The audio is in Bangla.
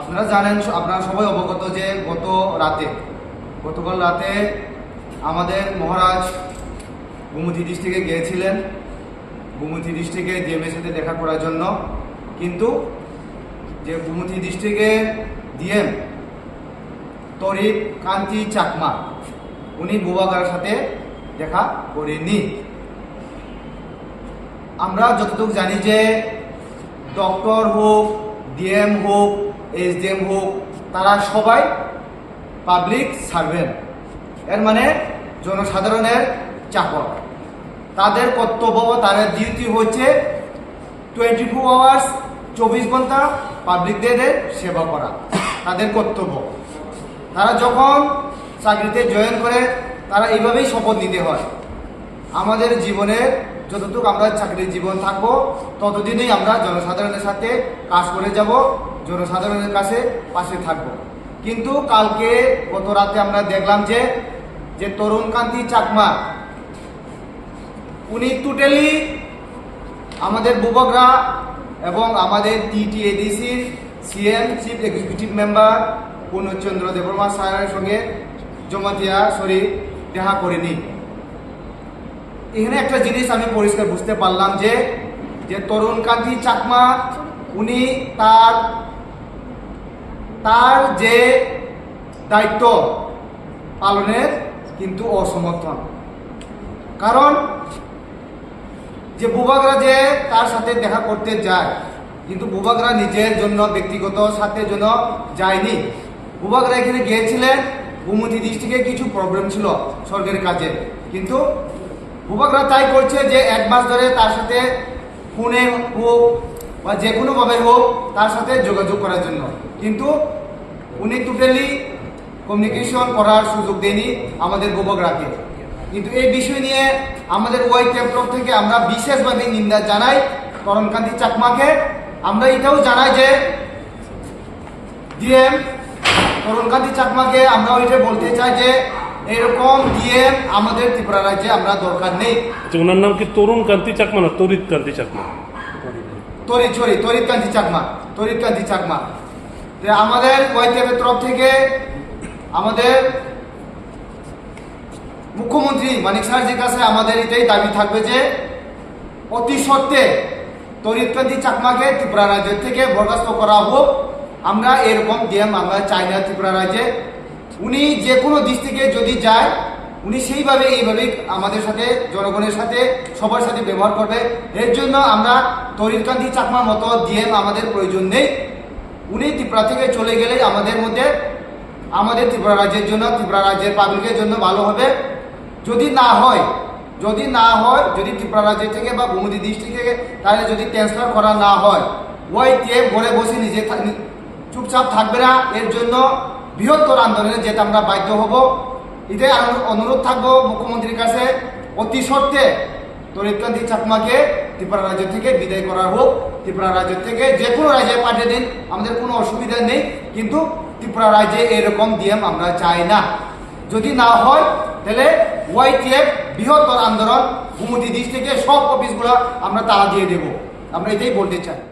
আপনারা জানেন, আপনারা সবাই অবগত যে গত রাতে, গতকাল রাতে আমাদের মহারাজ গোমতী ডিস্ট্রিক্টে গিয়েছিলেন। গোমতী ডিস্ট্রিক্টে ডিএমের সাথে দেখা করার জন্য। কিন্তু যে গোমতী ডিস্ট্রিক্টের ডিএম তরিক কান্তি চাকমা, উনি বুবাগার সাথে দেখা করেনি আমরা যতটুকু জানি যে ডক্টর হোক ডিএম হোক এসডিএম হোক, তারা সবাই পাবলিক সার্ভেন্ট। এর মানে জনসাধারণের চাকর। তাদের কর্তব্য তাদের ডিউটি হচ্ছে টোয়েন্টি ফোর আওয়ার্স চব্বিশ ঘণ্টা পাবলিকদের সেবা করা, তাদের কর্তব্য। তারা যখন চাকরিতে জয়েন করে, তারা এইভাবেই শপথ নিতে হয়। আমাদের জীবনে যতটুকু আমরা চাকরির জীবন থাকব, ততদিনই আমরা জনসাধারণের সাথে কাজ করে যাব, জনসাধারণের কাছে পাশে থাকব। কিন্তু কালকে গত রাতে আমরা দেখলাম যে যে তরুণকান্তি চাকমা, উনি টোটালি আমাদের বুবকরা এবং আমাদের টিটিএডিসির CM chief executive member Purnachandra Debbarma স্যারের সঙ্গে জমা জমাতিয়া শরীর দেখা করেনি। এখানে একটা জিনিস আমি পরিষ্কার বুঝতে পারলাম যে যে তরুণকান্তি চাকমা, উনি তার তার যে দায়িত্ব পালনের কিন্তু অসমর্থন। কারণ যে বুবাগরা যে তার সাথে দেখা করতে যায়, কিন্তু বুবাগরা নিজের জন্য, ব্যক্তিগত স্বার্থের জন্য যায়নি। বুবাগরা এখানে গিয়েছিলেন গোমতী ডিস্ট্রিক্টে কিছু প্রবলেম ছিল সরকারি কাজে। কিন্তু বুবাগরা তাই করছে যে এক মাস ধরে তার সাথে ফোনে হোক বা যে কোনোভাবে হোক তার সাথে যোগাযোগ করার জন্য। কিন্তু উনি টোটালি কমিউনিকেশন করার সুযোগ দেয়নি আমাদের বুবকরাকে কিন্তু এই বিষয় নিয়ে আমাদের ওয়াই ক্যাম্প থেকে আমরা বিশেষভাবে নিন্দা জানাই করণকান্তি চাকমাকে। আমরা এটাও জানাই যে ডিএম করণকান্তি চাকমাকে আমরা ওইটা বলতে চাই যে এরকম দিয়ে আমাদের ত্রিপুরা রাজ্যে আমরা দরকার নেই। আচ্ছা ওনার নাম কি তরুণ কান্তি চাকমা না তরিত কান্তি চাকমা? তরিত সরি তরিত কান্তি চাকমা তরিত কান্তি চাকমা। আমাদের ওয়াই ক্যাম্পের তরফ থেকে আমাদের মুখ্যমন্ত্রী মানিক সাহাজির কাছে আমাদের এটাই দাবি থাকবে যে অতি সত্ত্বে তরিতকান্তি চাকমাকে ত্রিপুরা রাজ্য থেকে বরখাস্ত করা হোক। আমরা এরকম ডিএম আমরা চাই না ত্রিপুরা রাজ্যে। উনি যে কোনো ডিস্ট্রিক্টে যদি যায়, উনি সেইভাবে, এইভাবে আমাদের সাথে, জনগণের সাথে, সবার সাথে ব্যবহার করবে। এর জন্য আমরা তরিতকান্তি চাকমার মতো ডিএম আমাদের প্রয়োজন নেই। উনি ত্রিপুরা থেকে চলে গেলে আমাদের মধ্যে, আমাদের ত্রিপুরা রাজ্যের জন্য, ত্রিপুরা রাজ্যের পাবলিকের জন্য ভালো হবে। যদি না হয়, যদি না হয়, যদি ত্রিপুরা রাজ্য থেকে বা গোমতী ডিস্ট্রিক্ট থেকে তাহলে যদি ট্রান্সফার করা না হয় ওই টেপ ঘরে বসে নিজে চুপচাপ থাকবে না। এর জন্য বৃহত্তর আন্দোলনে যেতে আমরা বাধ্য হব। আনু- অনুরোধ থাকব মুখ্যমন্ত্রীর কাছে। অতি সত্ত্বে তরিতকান্তি চাকমাকে ত্রিপুরা রাজ্য থেকে বিদায় করা হোক। ত্রিপুরা রাজ্য থেকে যে কোনো রাজ্যে পাঠিয়ে দিন, আমাদের কোনো অসুবিধা নেই। কিন্তু ত্রিপুরা রাজ্যে এরকম ডিএম আমরা চাই না। যদি না হয়, তাহলে ওয়াইটিএফ বৃহত্তর আন্দোলন গুমতি ডিস্ট্রিক্টে সব অফিসগুলো আমরা তালা দিয়ে দেব। আমরা এটাই বলতে চাই।